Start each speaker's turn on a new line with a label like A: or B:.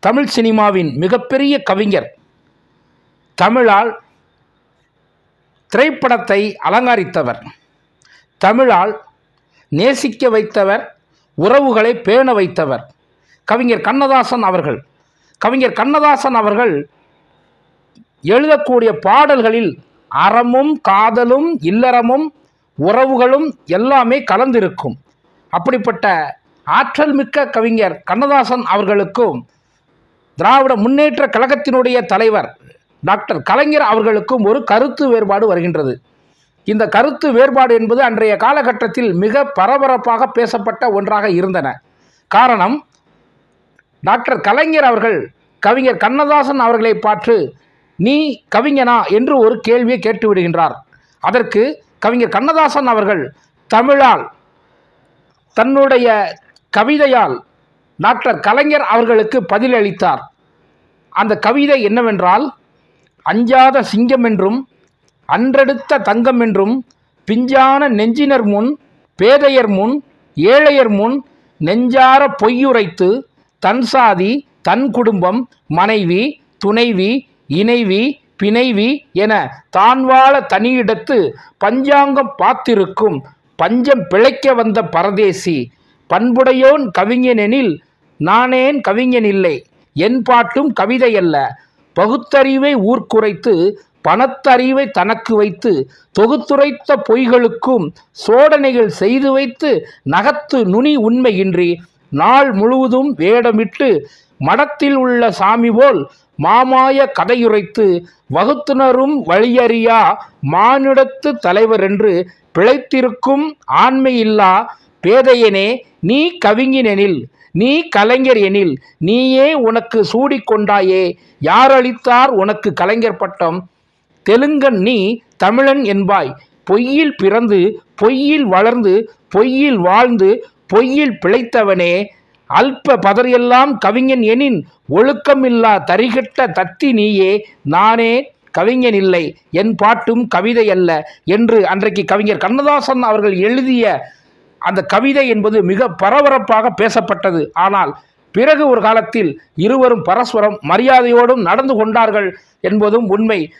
A: தமிழ் சினிமாவின் மிகப்பெரிய கவிஞர். தமிழால் திரைப்படத்தை அலங்கரித்தவர். தமிழால் நேசிக்க வைத்தவர் உறவுகளை பேண வைத்தவர். கவிஞர் கண்ணதாசன் அவர்கள். கவிஞர் கண்ணதாசன் அவர்கள் எழுதக்கூடிய பாடல்களில் அறமும் காதலும் இல்லறமும் உறவுகளும் எல்லாமே கலந்திருக்கும். அப்படிப்பட்ட ஆற்றல் மிக்க கவிஞர் கண்ணதாசன் அவர்களுக்கும் திராவிட முன்னேற்ற கழகத்தினுடைய தலைவர் டாக்டர் கலைஞர் அவர்களுக்கும் ஒரு கருத்து வேறுபாடு வருகின்றது. இந்த கருத்து வேறுபாடு என்பது அன்றைய காலகட்டத்தில் மிக பரபரப்பாக பேசப்பட்ட ஒன்றாக இருந்தன. காரணம் டாக்டர் கலைஞர் அவர்கள் கவிஞர் கண்ணதாசன் அவர்களை பார்த்து நீ கவிஞனா? என்று ஒரு கேள்வியை கேட்டு விடுகின்றார் அதற்கு கவிஞர் கண்ணதாசன் அவர்கள் தமிழால் தன்னுடைய கவிதையால் டாக்டர் கலைஞர் அவர்களுக்கு பதிலளித்தார். அந்த கவிதை என்னவென்றால் அஞ்சாத சிங்கம் என்றும் அன்றெடுத்த தங்கம் என்றும் பிஞ்சான நெஞ்சினர் முன் பேதையர் முன் ஏழையர் முன் நெஞ்சார பொய்யுரைத்து தன் சாதி தன் குடும்பம் மனைவி துணைவி இணைவி பிணைவி என தான் வாழ தனியிடத்து பஞ்சாங்கம் பார்த்திருக்கும் பஞ்சம் பிழைக்க வந்த பரதேசி பண்புடையோன் கவிஞனெனில் நானேன் கவிஞன் இல்லை என் பாட்டும் கவிதை அல்ல பகுத்தறிவை ஊர்க்குறைத்து பணத்தறிவை தனக்கு வைத்து தொகுத்துரைத்த பொய்களுக்கும் சோதனைகள் செய்து வைத்து நகத்து நுனி உண்மையின்றி நாள் முழுவதும் வேடமிட்டு மடத்தில் உள்ள சாமி போல் மாமாய கதையுரைத்து வகுத்துனரும் வழியறியா மானிடத்து தலைவர் என்று பிழைத்திருக்கும் ஆண்மையில்லா பேதையனே நீ கவிஞனெனில். நீ கலைஞர் எனில் நீயே உனக்கு சூடிக்கொண்டாயே. யார் அளித்தார் உனக்கு கலைஞர் பட்டம்? தெலுங்கன் நீ தமிழன் என்பாய். பொய்யில் பிறந்து பொய்யில் வளர்ந்து பொய்யில் வாழ்ந்து பொய்யில் பிழைத்தவனே. அல்ப பதறியெல்லாம் கவிஞன் எனின் ஒழுக்கமில்லா தரிகட்ட தத்தி நீயே. நானே கவிஞன் இல்லை என் பாட்டும் கவிதை அல்ல என்று அன்றைக்கு கவிஞர் கண்ணதாசன் அவர்கள் எழுதிய அந்த கவிதை என்பது மிக பரபரப்பாக பேசப்பட்டது. ஆனால் பிறகு ஒரு காலத்தில் இருவரும் பரஸ்பரம் மரியாதையோடும் நடந்து கொண்டார்கள் என்பதும் உண்மை.